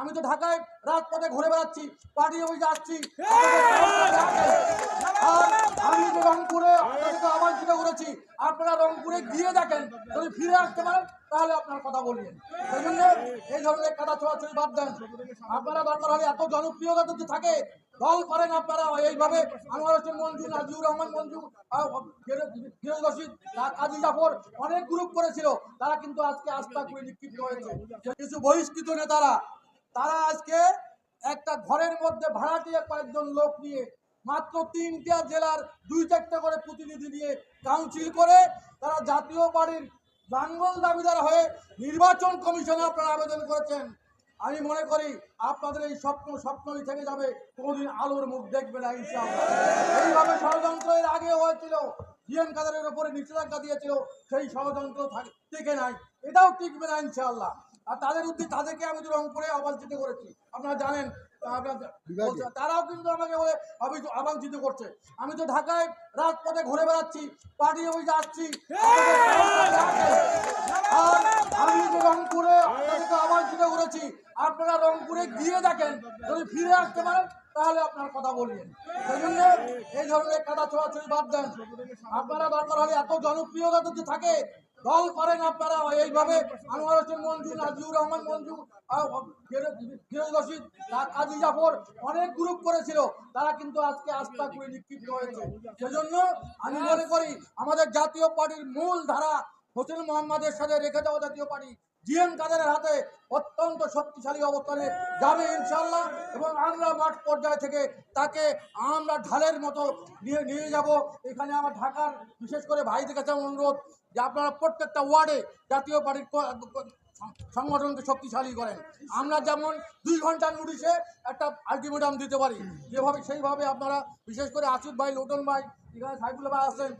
আমি তো ঢাকায় রাজপথে ঘুরে বেড়াচ্ছি, পার্টি অফিসে আসছি। আমি তো রংপুরে আপনাদেরকে আবার যেটা করেছি, আপনারা রংপুরে গিয়ে দেখেন, যদি ফিরে আসতে পারেন, তাহলে আপনার কথা বলবেন। সেই জন্য এই ধরনের কাটা ছোড়াছড়ি বাদ দেন। আপনারা দরকার হলে এত জনপ্রিয়তা যদি থাকে, দল করেন আপনারা, এইভাবে আনোয়ার হোসেন মঞ্জু নাজিউর রহমান মঞ্জু ফিরোজ রশিদ, কাজী জাফর, অনেক গ্রুপ করেছিল। তারা কিন্তু আজকে আস্থা করে নিক্ষিপ্ত হয়েছে। কিছু বহিষ্কৃত নেতারা তারা আজকে একটা ঘরের মধ্যে ভাড়াটিয়ে কয়েকজন লোক নিয়ে মাত্র তিনটা জেলার দুই চারটে করে প্রতিনিধি নিয়ে কাউন্সিল করে তারা জাতীয় বাড়ির লাঙ্গল দাবিদার হয়ে নির্বাচন কমিশনে আপনারা আবেদন করেছেন। আমি মনে করি আপনাদের এই স্বপ্ন, স্বপ্নই থেকে যাবে। কোনোদিন আলোর মুখ দেখবে না এইভাবে ষড়যন্ত্র এর আগে হয়েছিল জিএম কাদারের উপরে নিষেধাজ্ঞা দিয়েছিল, সেই ষড়যন্ত্র থাক- টিকে নাই। এটাও টিকবে না ইনশাআল্লাহ। আর তাদের উদ্দেশ্যে তাদেরকে আমি তো রংপুরে অবাঞ্ছিত করেছি। আপনারা জানেন তারাও কিন্তু আমাকে বলে অবাঞ্ছিত করছে। আমি তো ঢাকায় রাজপথে ঘুরে বেড়াচ্ছি পার্টি অফিসে আসছি আর আমি তো রংপুরে আপনাদেরকে অবাঞ্ছিত করেছি আপনারা রংপুরে গিয়ে দেখেন, যদি ফিরে আসতে পারেন, তাহলে আপনার কথা বলবেন। সেই জন্য এই ধরনের কাটা ছোড়াছড়ি বাদ দেন। আপনারা দরকার হলে এত জনপ্রিয়তা যদি থাকে, দল করেন আপনারা। এইভাবে আনোয়ার হোসেন মঞ্জু, নাজিউর রহমান মঞ্জু রশিদ কাজী জাফর, অনেক গ্রুপ করেছিল। তারা কিন্তু আজকে আস্থা করে নিক্ষিপ্ত হয়েছে। সেজন্য আমি মনে করি, আমাদের জাতীয় পার্টির মূল ধারা হোসেন মোহাম্মদের সাথে রেখে দেওয়া জাতীয় পার্টি। জিএম কাদের হাতে অত্যন্ত শক্তিশালী অবস্থানে যাবে ইনশাল্লাহ এবং আমরা মাঠ পর্যায় থেকে তাকে আমরা ঢালের মতো নিয়ে নিয়ে যাব। এখানে আমার ঢাকার বিশেষ করে ভাইদের কাছে অনুরোধ যে আপনারা প্রত্যেকটা ওয়ার্ডে জাতীয় পার্টির সংগঠনকে শক্তিশালী করেন। আমরা যেমন দুই ঘণ্টার নোটিশে একটা আলটিমেটাম দিতে পারি, যেভাবে সেইভাবে আপনারা বিশেষ করে আসিফ ভাই, লোটন ভাই, এখানে সাইফুল ভাই আছেন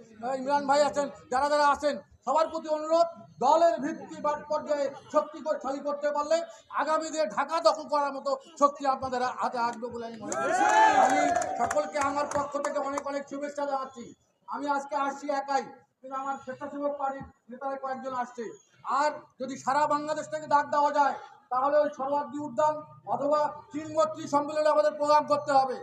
ইমরান ভাই আছেন, যারা যারা আছেন, সবার প্রতি অনুরোধ, দলের ভিত্তি বাট পর্যায়ে শক্তিশালী করতে পারলে আগামী দিনে ঢাকা দখল করার মতো শক্তি আপনাদের হাতে আসবে বলে আমি মনে করি। আমি সকলকে আমার পক্ষ থেকে অনেক অনেক শুভেচ্ছা জানাচ্ছি। আমি আজকে আসছি একাই। কিন্তু আমার স্বেচ্ছাসেবক পার্টির নেতারা কয়েকজন আসছে। আর যদি সারা বাংলাদেশ থেকে ডাক দেওয়া যায়, তাহলে ওই সর্বাগ্নি উদ্যান অথবা চীনমৈত্রী সম্মেলনে আমাদের প্রোগ্রাম করতে হবে।